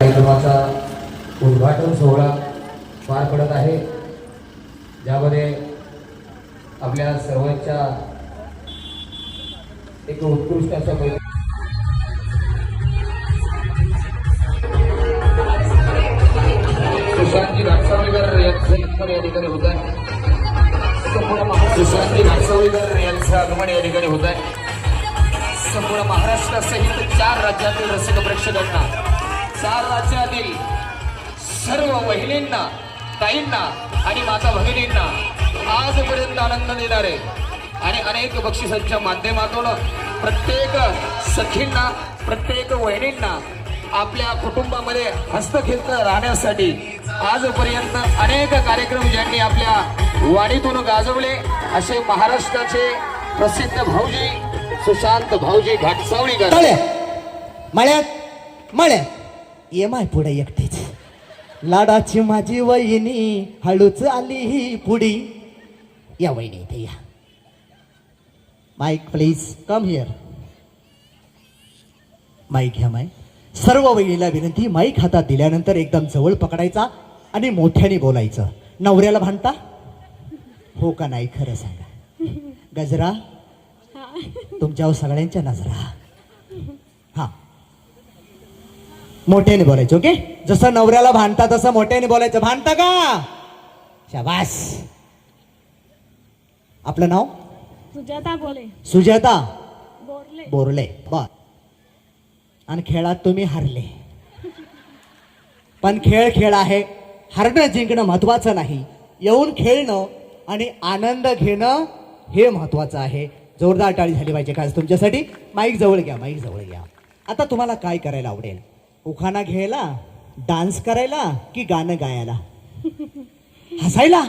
कार्यक्रमाचा उद्घाटन सोहळा पार पडत आहे. ज्यामध्ये आपल्या सर्वांच्या एक उत्कृष्ट अशा पैकी सुशांतजी घाटसावळीकर यांचं आगमन या ठिकाणी होत आहे. संपूर्ण महा- सुशांतजी घाटसावळीकर यांचं आगमन या ठिकाणी होत आहे. संपूर्ण महाराष्ट्रासहित चार राज्यातील रसिक प्रेक्षकांना चार राज्यातील सर्व वहिनींना ताईंना आणि माता भगिनींना आजपर्यंत आनंद देणारे आणि अनेक बक्षिसांच्या माध्यमातून प्रत्येक सखींना प्रत्येक वहिनींना आपल्या कुटुंबामध्ये हस्तक्षेप राहण्यासाठी आजपर्यंत अनेक कार्यक्रम ज्यांनी आपल्या वाडीतून गाजवले असे महाराष्ट्राचे प्रसिद्ध भाऊजी सुशांत भाऊजी घाटसावळीकर. मळ्यात मळ्यात. ये माय पुढे एकटीच. लाडाची माझी वहिनी हळूच आली ही पुडी या वहिनी इथे या. Mike please come here mike घ्या माईक सर्व वहिनीला विनंती माईक हातात दिल्यानंतर एकदम जवळ पकडायचा आणि मोठ्याने बोलायचं. नवऱ्याला भांडता? हो का नाही खरं सांगा. गजरा तुमच्यावर सगळ्यांच्या नजरा हा मोठ्याने बोलायचं ओके? जसं नवऱ्याला भांडता तसं मोठ्याने बोलायचं. भांडता का? शाबास. आपलं नाव? सुजाता बोले. सुजाता? बोरले. बोरले. बर. आणि खेळात तुम्ही हरले. पण खेळ खेळ आहे. हरणं जिंकणं महत्वाचं नाही. येऊन खेळणं आणि आनंद घेणं हे महत्वाचं आहे. जोरदार टाळी झाली पाहिजे खास तुमच्यासाठी. माईक जवळ घ्या माईक जवळ घ्या. आता तुम्हाला काय करायला आवडेल? उखाणा घ्यायला डान्स करायला की गाणं गायला? हसायला?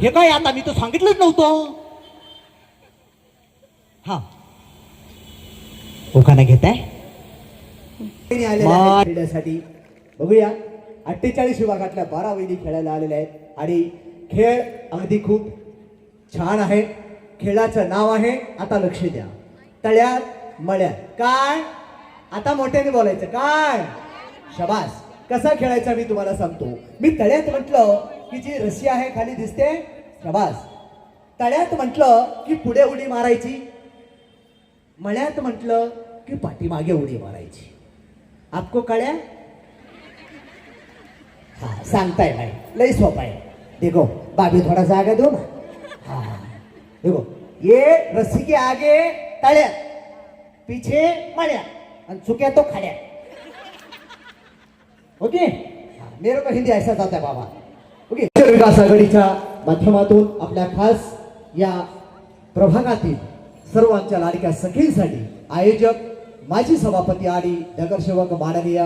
हे काय आता मी तर सांगितलंच नव्हतं. हा. उखाणा घेताय? खेळण्यासाठी. बघूया अठ्ठेचाळीस विभागातल्या बारा वहिनी खेळायला आलेल्या आहेत. आणि खेळ अगदी खूप छान आहे. खेळाचं नाव आहे आता लक्ष द्या. तळ्यात मळ्यात. काय? आता मोठ्याने बोलायचं. काय? शबास. कसा खेळायचा मी तुम्हाला सांगतो. मी तळ्यात म्हटलं की जी रशी आहे खाली दिसते शबास. तळ्यात म्हटलं की पुढे उडी मारायची. मळ्यात म्हटलं की पाठीमागे उडी मारायची. आपको कळ्या? हा सांगताय नाही लई सोपा आहे. देखो बाबी थोड़ा जागा आगे दो ना. हा देखो ये रस्सी के आगे तळ्या पीछे मळ्या आणि चुक्या तो खड्या ओके? मेरो को हिंदी ऐसा जात आहे बाबा। ओके? विकास आघाडीच्या माध्यमातून आपल्या खास या प्रभागातील सर्व आमच्या लाडक्या सखींसाठी आयोजक माजी सभापती आणि नगरसेवक माननीय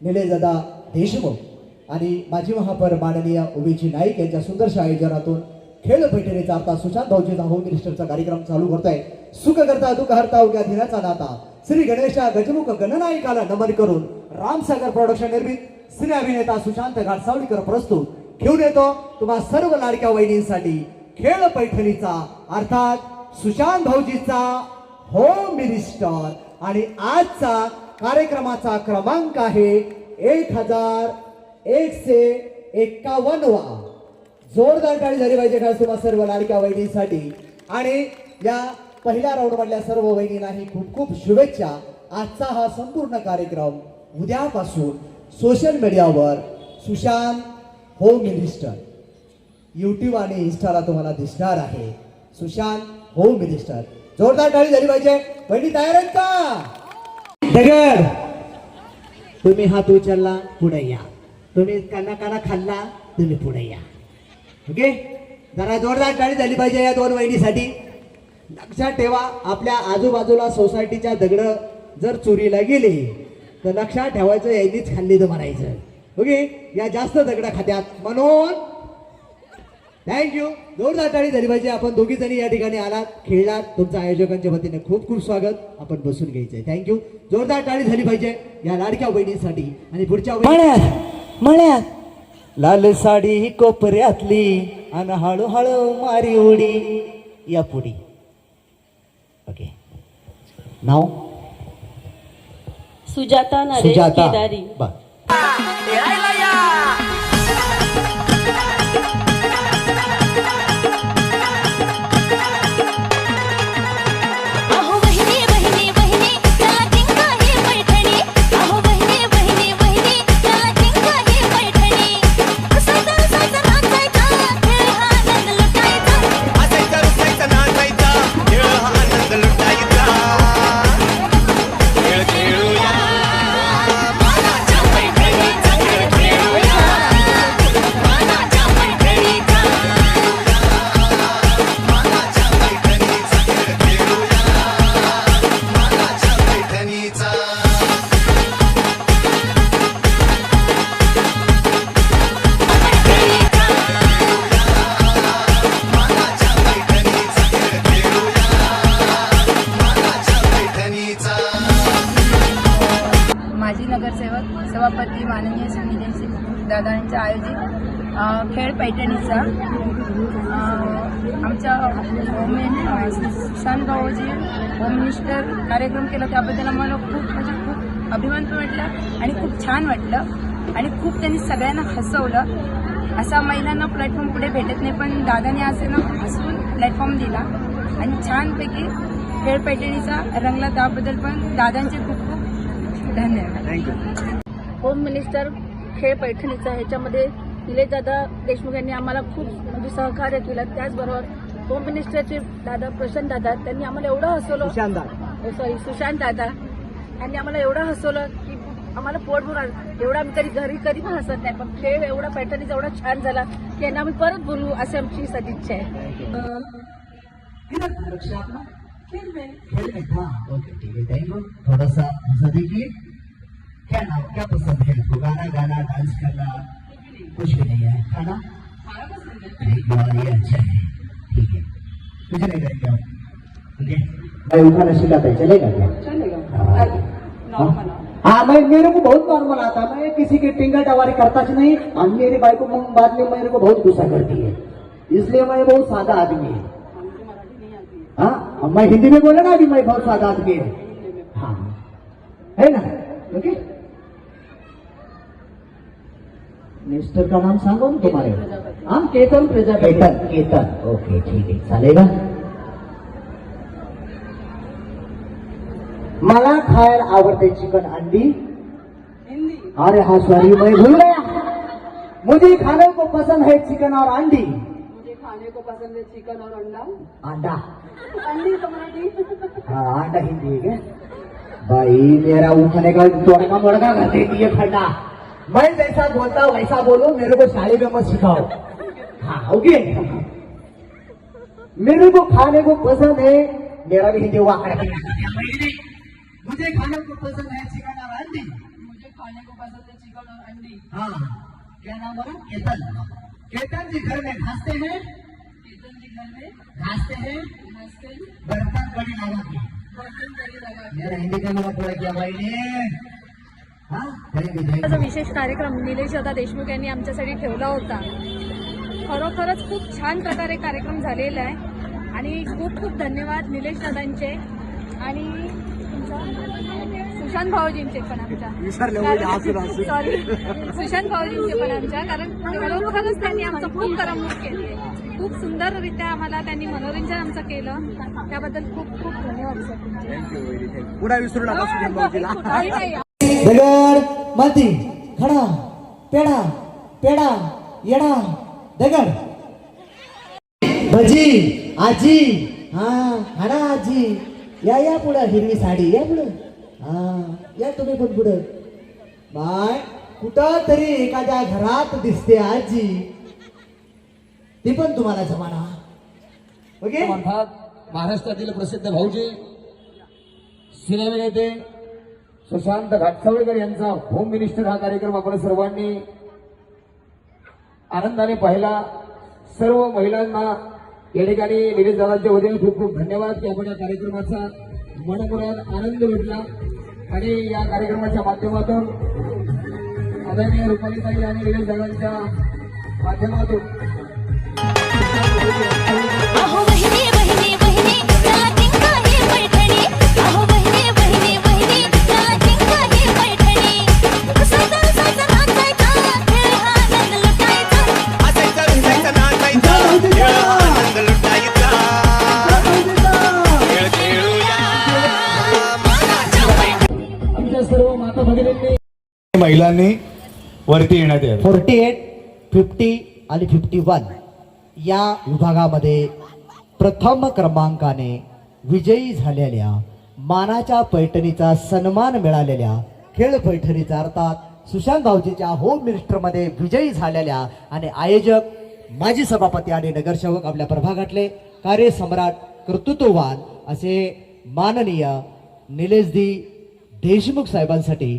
निलेशदादा देशमुख आणि माजी महापौर माननीय उमेशजी नाईक यांच्या सुंदरशा आयोजनातून खेळ पैठणीचा आता सुशांत भाऊजीचा होम मिनिस्टरचा कार्यक्रम चालू करतोय. सुख करता दुःख हरता उग्या दिनाचा नाता. श्री गणेशा गजमुख गणनायकाला नमन करून रामसागर प्रोडक्शन निर्मित श्री अभिनेता सुशांत घाटसावळीकर प्रस्तुत. घेऊन येतो तुम्हा सर्व लाडक्या वहिनींसाठी खेळ पैठणीचा अर्थात सुशांत भाऊजीचा होम मिनिस्टर आणि आजचा कार्यक्रमाचा क्रमांक आहे एक हजार एकशे एक्कावन्नवा. जोरदार टाळी झाली पाहिजे खास तुम्हा सर्व लाडक्या वहिनींसाठी? आणि या पहिल्या राऊंड मधल्या सर्व वहिनींनाही खूप खूप शुभेच्छा. आजचा हा संपूर्ण कार्यक्रम उद्यापासून सोशल मीडियावर सुशांत होम मिनिस्टर यूट्यूब आणि इन्स्टाला तुम्हाला दिसणार आहे. सुशांत होम मिनिस्टर जोरदार टाळी झाली पाहिजे. पहिली तयार आहेत का? दगड! तुम्ही हात उचलला पुढे या. तुम्ही काना काना खाल्ला तुम्ही पुढे या. ओके? जरा जोरदार टाळी झाली पाहिजे या दोन वहिनीसाठी लक्षात ठेवा आपल्या आजूबाजूला सोसायटीच्या दगड जर चोरीला गेले तर लक्षात ठेवायचं यांनीच खाल्ली तर म्हणायचं. ओके? या जास्त दगडा खात्यात. म्हणून थँक्यू जोरदार टाळी झाली पाहिजे. आपण दोघी जणी या ठिकाणी आलात खेळलात. तुमच्या आयोजकांच्या वतीने खूप खूप स्वागत. आपण बसून घ्यायचंय. थँक्यू जोरदार टाळी झाली पाहिजे या लाडक्या बहिणीसाठी आणि पुढच्या मळ्यात मळ्यात. लाल साडी कोपऱ्यातली आणि हळूहळू मारी उडी. या पुढी. ओके नाव સુજાતા નરેશ કેદારી. दादांच्या आयोजित खेळ पैठणीचा अ, आमच्या होम सुशांत भाऊजी होम मिनिस्टर कार्यक्रम केला. त्याबद्दल आम्हाला खूप म्हणजे खूप अभिमान पण वाटलं आणि खूप छान वाटलं. आणि खूप त्यांनी सगळ्यांना हसवलं. असा महिलांना प्लॅटफॉर्म पुढे भेटत नाही पण दादाने असे ना हसवून प्लॅटफॉर्म दिला. आणि छानपैकी खेळ पैठणीचा रंगला त्याबद्दल पण दादांचे खूप खूप धन्यवाद. होम मिनिस्टर खेळ पैठणीचा ह्याच्यामध्ये निलेश दादा देशमुख यांनी आम्हाला खूप म्हणजे सहकार्य केलं. त्याचबरोबर होम मिनिस्टरचे दादा प्रशांत दादा त्यांनी आम्हाला एवढं हसवलं. सॉरी सुशांत दादा. यांनी आम्हाला एवढं हसवलं की आम्हाला पोट भरून एवढं आम्ही कधी घरी कधी पण हसत नाही पण खेळ एवढा पैठणीचा एवढा छान झाला की यांना आम्ही परत बोलू अशी आमची सदिच्छा आहे. खेल क्या नाम क्या पसंद है आपको? गाना गाना डांस करना कुछ भी नहीं है खाना? अच्छा है। ठीक है। कुछ नहीं करेंगे आप है। है चलेगा क्या? चलेगा। हाँ मैं मेरे को बहुत नॉर्मल आता है। मैं किसी की टिंगा टवारी करता ही नहीं। और मेरी बाइक को बाद में मेरे को बहुत गुस्सा करती है। इसलिए मैं बहुत सादा आदमी है। हाँ। मैं हिंदी में बोला ना अभी मैं बहुत सादा आदमी है। हाँ। है ना? ओके? मिनिस्टर का नाम सांगो ना तुम्हारे? हाँ केतन प्रजापति। केतन केतन। ओके ठीक है चालेगा। मला खायला आवडते चिकन अंडी अरे हाँ सॉरी मैं भूल गया। मुझे खाने को पसंद है चिकन और अंडी। मुझे खाने को पसंद है चिकन और अंडा। अंडा। अंडी तो हाँ। अंडा हिंदी है। क्या भाई मेरा उठने का तोड़का मोड़का कर देती है खड्डा मैं जैसा बोलता हूँ वैसा बोलो मेरे को शादी में मत सिखाओ। हाँ ओके मेरे को खाने को पसंद है मेरा भी हिंदी वाकड़ा मुझे खाने को पसंद है चिकन और अंडी। मुझे खाने को पसंद है चिकन और अंडी। हाँ। क्या नाम बोला केतन। केतन जी घर में घासते हैं? केतन जी घर में घासते हैं? बर्तन बड़ी लगा के। बर्तन करी लगा मेरा हिंदी का मेरा पूरा किया भाई ने। हाँ माझा विशेष कार्यक्रम निलेश दादा देशमुख यांनी आमच्यासाठी ठेवला होता. खरोखरच खूप छान प्रकारे कार्यक्रम झालेला आहे. आणि खूप खूप धन्यवाद निलेश दादांचे आणि सुशांत भाऊजींचे पण आमच्या. सॉरी सुशांत भाऊजींचे पण आमच्या कारण खरोखरच त्यांनी आमचं खूप करमणूक केली खूप सुंदररित्या आम्हाला त्यांनी मनोरंजन आमचं केलं. त्याबद्दल खूप खूप धन्यवाद सर. पुढा विसरू नका दगड माती खडा पेडा पेडा येडा दगड. भजी आजी हा हाडा आजी. या या पुढं हिरवी साडी या पुढं. हा या तुम्ही पण पुढं. बाय कुठं तरी एखाद्या घरात दिसते आजी. ती पण तुम्हाला जमाना. ओके? म्हणतात महाराष्ट्रातील प्रसिद्ध भाऊजी. सिनेमे नेते सुशांत घाटसावळकर यांचा होम मिनिस्टर हा कार्यक्रम आपण सर्वांनी आनंदाने पाहिला. सर्व महिलांना या ठिकाणी निलेश दादांच्या वतीने खूप खूप धन्यवाद की आपण या कार्यक्रमाचा मनमुराद आनंद भेटला आणि या कार्यक्रमाच्या माध्यमातून आदरणीय रुपालीताई आणि निलेश दादांच्या माध्यमातून महिलांनी वरती येण्यात यावं. फोर्टी एट फिफ्टी आणि फिफ्टी वन या विभागामध्ये प्रथम क्रमांकाने विजयी झालेल्या मानाच्या पैठणीचा सन्मान मिळालेल्या खेळ पैठणीचा अर्थात सुशांत भाऊजीच्या होम मिनिस्टरमध्ये विजयी झालेल्या आणि आयोजक माजी सभापती आणि नगरसेवक आपल्या प्रभागातले कार्यसम्राट कर्तृत्ववान असे माननीय निलेशदी देशमुख साहेबांसाठी